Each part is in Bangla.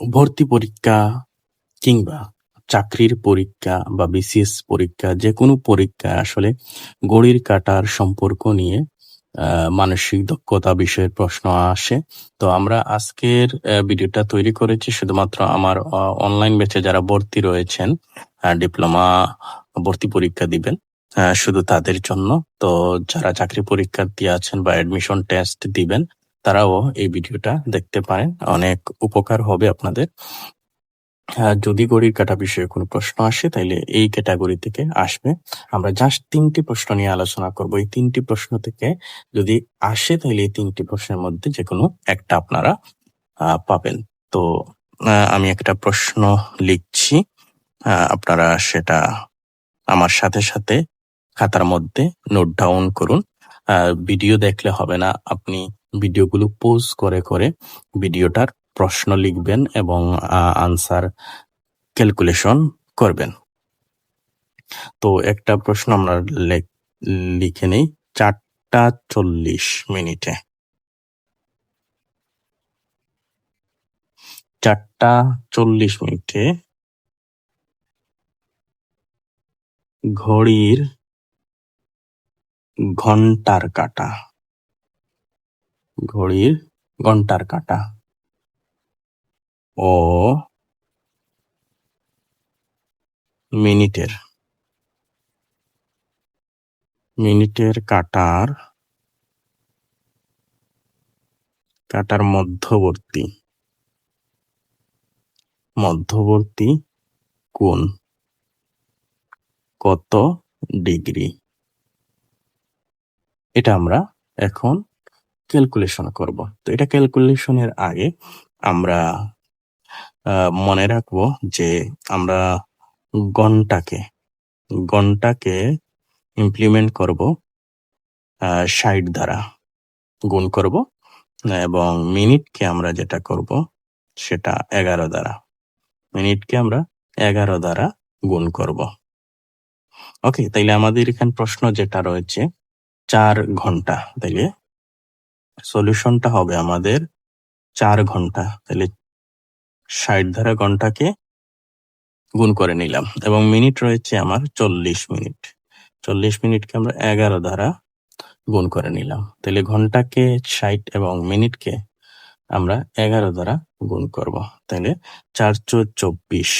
ভর্তি পরীক্ষা কিংবা চাকরির পরীক্ষা বা বিসিএস পরীক্ষা যে কোনো পরীক্ষা আসলে ঘড়ির কাটার সম্পর্ক নিয়ে মানসিক দক্ষতা বিষয়ের প্রশ্ন আসে। তো আমরা আজকের ভিডিওটা তৈরি করেছি শুধুমাত্র আমার অনলাইন ব্যাচে যারা ভর্তি রয়েছেন ডিপ্লোমা ভর্তি পরীক্ষা দিবেন শুধু তাদের জন্য। তো যারা চাকরি পরীক্ষার্থী আছেন বা অ্যাডমিশন টেস্ট দিবেন তারাও এই ভিডিওটা দেখতে পারেন। অনেক উপকার হবে আপনাদের। যদি ঘড়ির কাটা বিষয়ে কোনো প্রশ্ন আসে তাহলে এই ক্যাটাগরি থেকে আসবে। আমরা জাস্ট তিনটি প্রশ্ন নিয়ে আলোচনা করব। এই তিনটি প্রশ্ন থেকে যদি আসে তাহলে এই তিনটি প্রশ্নের মধ্যে যে কোনো একটা আপনারা পাবেন। তো আমি একটা প্রশ্ন লিখছি। আপনারা সেটা আমার সাথে সাথে খাতার মধ্যে নোট ডাউন করুন। ভিডিও দেখলে হবে না। আপনি ভিডিওগুলো পোজ করে করে ভিডিওটার প্রশ্ন লিখবেন এবং আনসার ক্যালকুলেশন করবেন। তো একটা প্রশ্ন আমরা লেখ- নেই। চারটা চল্লিশ মিনিটে। চারটা চল্লিশ মিনিটে ঘড়ির ঘণ্টার কাটা। ঘড়ির ঘণ্টার কাটা। ও মিনিটের। মিনিটের কাটার কাটার মধ্যবর্তী। মধ্যবর্তী কোণ কত ডিগ্রি? এটা আমরা এখন ক্যালকুলেশন করব। তো এটা ক্যালকুলেশনের আগে আমরা মনে রাখব যে আমরা ঘন্টাকে ঘন্টাকে ইমপ্লিমেন্ট করব ষাট দ্বারা গুণ করব এবং মিনিটকে আমরা যেটা করব সেটা এগারো দ্বারা। মিনিটকে আমরা এগারো দ্বারা গুণ করব। ওকে, তাইলে আমাদের এখানে প্রশ্ন যেটা রয়েছে, চার ঘণ্টা, তাইলে সলিউশনটা হবে আমাদের চার ঘণ্টা। তাহলে ষাট দ্বারা ঘন্টাকে গুণ করে নিলাম এবং মিনিট রয়েছে আমার চল্লিশ মিনিট চল্লিশ মিনিটকে আমরা এগারো দ্বারা গুণ করে নিলাম। তাহলে ঘন্টাকে ষাট এবং মিনিটকে আমরা এগারো দ্বারা গুণ করব। তাহলে চার চো চব্বিশ।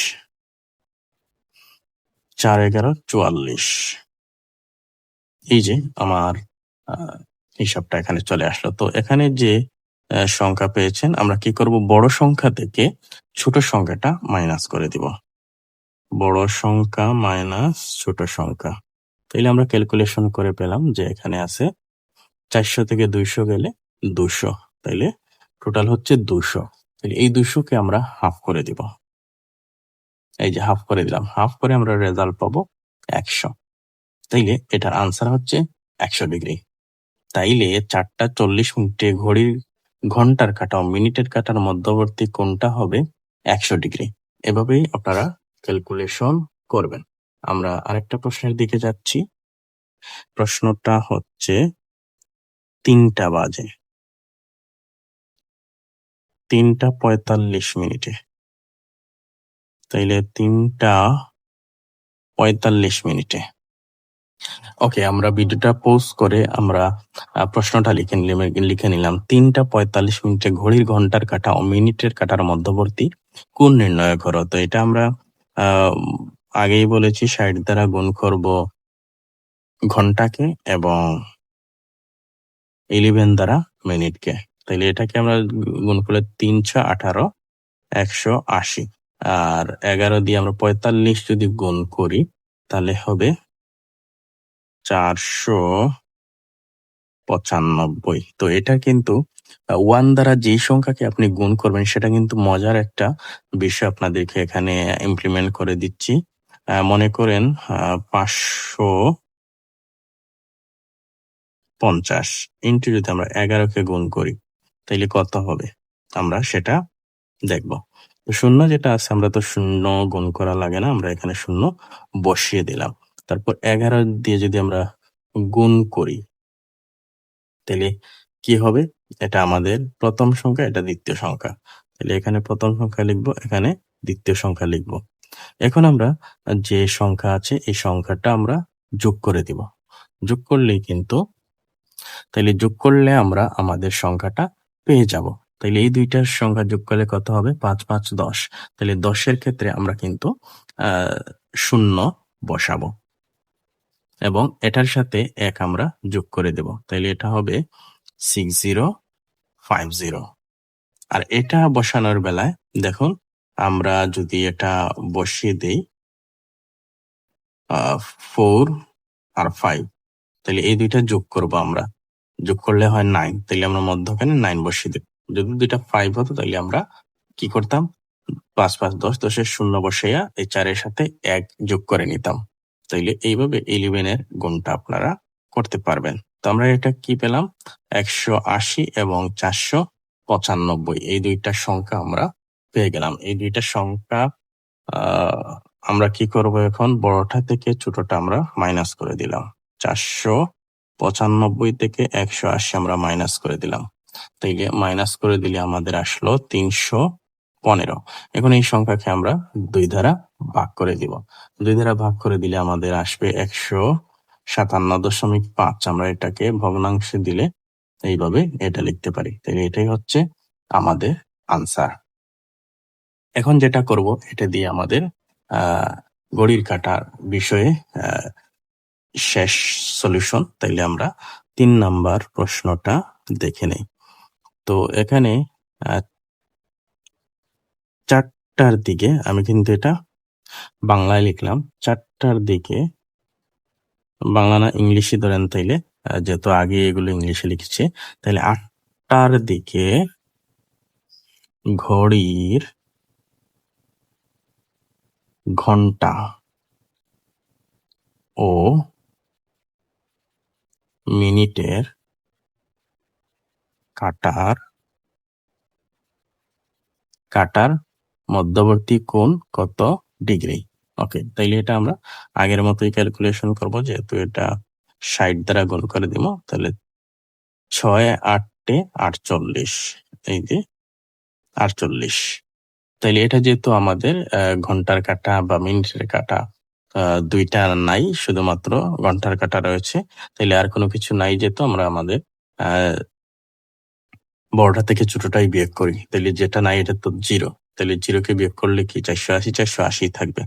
চার এগারো চুয়াল্লিশ। এই যে আমার হিসাবটা এখানে চলে আসলো। তো এখানে যে সংখ্যা পেয়েছেন, আমরা কি করব? বড় সংখ্যা থেকে ছোট সংখ্যাটা মাইনাস করে দিব। বড় সংখ্যা মাইনাস ছোট সংখ্যা। তাইলে আমরা ক্যালকুলেশন করে পেলাম যে এখানে আছে চারশো থেকে দুইশো গেলে দুশো তাইলে টোটাল হচ্ছে দুশো তাহলে এই দুশোকে আমরা হাফ করে দিব। এই যে হাফ করে দিলাম। হাফ করে আমরা রেজাল্ট পাবো একশো। তাইলে এটার আনসার হচ্ছে একশো ডিগ্রি। তাইলে চারটা চল্লিশ মিনিটে ঘড়ির ঘণ্টার কাটা মিনিটের কাটার মধ্যবর্তী কোনটা হবে একশো ডিগ্রি। এভাবেই আপনারা ক্যালকুলেশন করবেন। আমরা আরেকটা প্রশ্নের দিকে যাচ্ছি। প্রশ্নটা হচ্ছে, তিনটা বাজে। তিনটা পঁয়তাল্লিশ মিনিটে। তাইলে তিনটা পঁয়তাল্লিশ মিনিটে। ওকে আমরা ভিডিওটা পোস্ট করে আমরা প্রশ্নটা লিখে লিখে নিলাম। তিনটা পঁয়তাল্লিশ মিনিটে ঘড়ির ঘণ্টার কাটা ও মিনিটের কাটার মধ্যবর্তী কোন নির্ণয় করো? তো এটা আমরা আগেই বলেছি, ষাট দ্বারা গুণ করব ঘন্টাকে এবং ইলেভেন দ্বারা মিনিটকে। তাহলে এটাকে আমরা গুণ করলে তিনশো আঠারো, একশো আশি। আর এগারো দিয়ে আমরা পঁয়তাল্লিশ যদি গুণ করি, তাহলে হবে চারশো পঁচানব্বই। তো এটা কিন্তু ওয়ান দ্বারা যেই সংখ্যাকে আপনি গুণ করবেন, সেটা কিন্তু মজার একটা বিষয় আপনাদেরকে এখানে ইমপ্লিমেন্ট করে দিচ্ছি। মনে করেন পাঁচশো পঞ্চাশ ইন্টু যদি আমরা এগারোকে গুণ করি, তাইলে কত হবে? আমরা সেটা দেখব। শূন্য যেটা আছে, আমরা তো শূন্য গুণ করা লাগে না, আমরা এখানে শূন্য বসিয়ে দিলাম। তারপর এগারো দিয়ে যদি আমরা গুণ করি, তাহলে কি হবে? এটা আমাদের প্রথম সংখ্যা, এটা দ্বিতীয় সংখ্যা। তাহলে এখানে প্রথম সংখ্যা লিখব, এখানে দ্বিতীয় সংখ্যা লিখব। এখন আমরা যে সংখ্যা আছে, এই সংখ্যাটা আমরা যোগ করে দিব। যোগ করলেই কিন্তু, তাহলে যোগ করলে আমরা আমাদের সংখ্যাটা পেয়ে যাব। তাহলে এই দুইটার সংখ্যা যোগ করলে কত হবে? পাঁচ পাঁচ, দশ। তাহলে দশের ক্ষেত্রে আমরা কিন্তু, আহ, শূন্য বসাবো। এবং এটার সাথে এক আমরা যোগ করে দেব। তাইলে এটা হবে সিক্স জিরো ফাইভ জিরো আর এটা বসানোর বেলায় দেখুন, আমরা যদি এটা বসিয়ে দেই ফোর আর ফাইভ তাহলে এই দুইটা যোগ করব আমরা। যোগ করলে হয় নাইন তাহলে আমরা মধ্যখানে নাইন বসিয়ে দেব। যদি দুইটা ফাইভ হতো তাহলে আমরা কি করতাম? পাঁচ পাঁচ, দশ, দশের শূন্য বসাইয়া এই চারের সাথে এক যোগ করে নিতাম। তাইলে এইভাবে ইলেভেনের গুণটা আপনারা করতে পারবেন। তো আমরা এটা কি পেলাম? একশো আশি এবং চারশো পঁচানব্বই। এই দুইটা সংখ্যা আমরা পেয়ে গেলাম। এই দুইটা সংখ্যা আমরা কি করব এখন? বড়টা থেকে ছোটটা আমরা মাইনাস করে দিলাম। চারশো পঁচানব্বই থেকে একশো আশি আমরা মাইনাস করে দিলাম। তাইলে মাইনাস করে দিলে আমাদের আসলো তিনশো পনেরো। এখন এই সংখ্যাকে আমরা দুই দ্বারা ভাগ করে দিব। দুই দ্বারা ভাগ করে দিলে আমাদের আসবে একশো সাতান্ন দশমিক পাঁচ। আমরা এটাকে ভগ্নাংশে দিলে এইভাবে এটা লিখতে পারি। তাহলে এটাই হচ্ছে আমাদের আনসার এখন যেটা করব, এটা দিয়ে আমাদের ঘড়ির কাটার বিষয়ে শেষ সলিউশন তাইলে আমরা তিন নাম্বার প্রশ্নটা দেখে নেই। তো এখানে চারটার দিকে, আমি কিন্তু এটা বাংলায় লিখলাম, চারটার দিকে বাংলা না ইংলিশে ধরেন তাইলে যেহেতু আগে এগুলো ইংলিশে লিখেছে তাহলে আটটার দিকে ঘড়ির ঘণ্টা ও মিনিটের কাটার কাটার মধ্যবর্তী কোণ কত ডিগ্রি? ওকে তাইলে এটা আমরা আগের মতোই ক্যালকুলেশন করব, যেহেতু এটা ষাট দ্বারা গুণ করে দিব, তাহলে ছয় আটটে আটচল্লিশ, এই যে আটচল্লিশ। তাইলে এটা যেহেতু আমাদের ঘণ্টার কাটা বা মিনিটের কাটা দুইটা নাই, শুধুমাত্র ঘণ্টার কাটা রয়েছে, তাইলে আর কোনো কিছু নাই যেহেতু আমরা আমাদের বড়টা থেকে ছোটটাই বিয়োগ করি তাহলে যেটা নাই এটা তো জিরো তাহলে জিরোকে বিয়োগ করলে কি চারশো আশি? চারশো আশি থাকবে।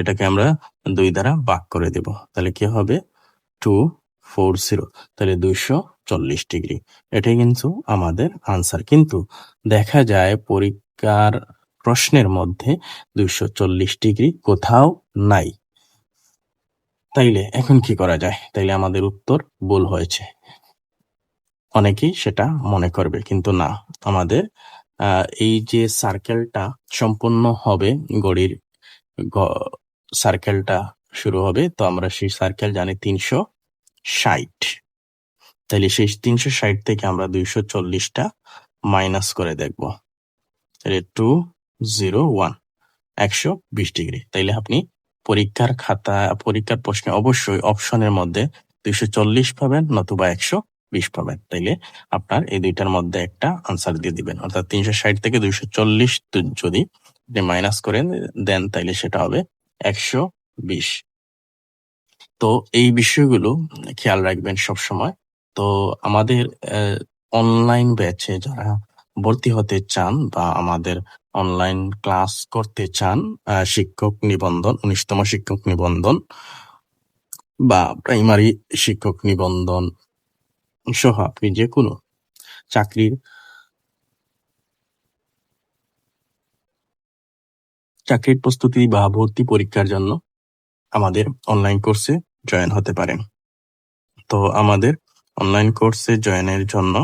এটাকে আমরা দুই দ্বারা ভাগ করে দেব। তাহলে কি হবে? Two four zero. তাহলে দুইশো চল্লিশ ডিগ্রি। এটাই কিন্তু আমাদের আনসার। কিন্তু দেখা যায় পরীক্ষার প্রশ্নের মধ্যে দুইশো চল্লিশ ডিগ্রি কোথাও নাই। তাইলে এখন কি করা যায়? তাইলে আমাদের উত্তর ভুল হয়েছে। অনেকেই সেটা মনে করবে, কিন্তু না। আমাদের এই যে সার্কেলটা সম্পূর্ণ হবে গড়ির গ- সার্কেলটা শুরু হবে, তো আমরা সেই সার্কেল জানি তিনশো ষাট। তাহলে সেই তিনশো ষাট থেকে আমরা দুইশো চল্লিশটা মাইনাস করে দেখব। তাহলে টু জিরো ওয়ান একশো বিশ ডিগ্রি তাইলে আপনি পরীক্ষার খাতা, পরীক্ষার প্রশ্নে অবশ্যই অপশনের মধ্যে দুইশো চল্লিশ পাবেন নতুবা একশো বিশ পাবেন। তাইলে আপনার এই দুইটার মধ্যে একটা আনসার দিয়ে দিবেন। অর্থাৎ তিনশো ষাট থেকে দুইশো চল্লিশ যদি মাইনাস করেন, দেন তাইলে সেটা হবে একশো বিশ। তো এই বিষয়গুলো খেয়াল রাখবেন সব সময় তো আমাদের অনলাইন ব্যাচে যারা ভর্তি হতে চান বা আমাদের অনলাইন ক্লাস করতে চান শিক্ষক নিবন্ধন, উনিশতম শিক্ষক নিবন্ধন বা প্রাইমারি শিক্ষক নিবন্ধন সহ আপনি যে কোনো চাকরির চাকরির প্রস্তুতি বা ভর্তি পরীক্ষার জন্য আমাদের অনলাইন কোর্সে জয়েন হতে পারেন। তো আমাদের অনলাইন কোর্সে জয়েনের জন্য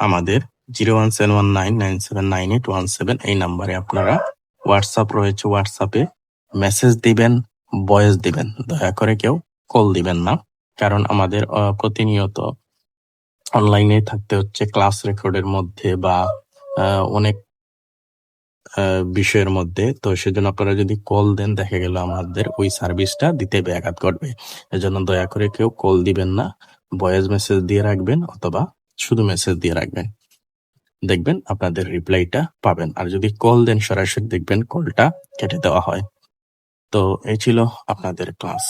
আমাদের zero one seven one nine nine seven nine eight one seven এই নাম্বারে আপনারা হোয়াটসঅ্যাপ রয়েছে। হোয়াটসঅ্যাপে মেসেজ দিবেন ভয়েস দিবেন। দয়া করে কেউ কল দিবেন না। কারণ আমাদের প্রতিনিয়ত অনলাইনে থাকতে হচ্ছে ক্লাস রেকর্ডের মধ্যে বা অনেক বিষয়ের মধ্যে। তো সেজন্য আপনারা যদি কল দেন, দেখা গেল আমাদের ওই সার্ভিসটা দিতে ব্যাঘাত ঘটবে। এজন্য দয়া করে কেউ কল দিবেন না। ভয়েস মেসেজ দিয়ে রাখবেন অথবা শুধু মেসেজ দিয়ে রাখবেন। দেখবেন আপনাদের রিপ্লাইটা পাবেন। আর যদি কল দেন, সরাসরি দেখবেন কলটা কেটে দেওয়া হয়। তো এই ছিল আপনাদের ক্লাস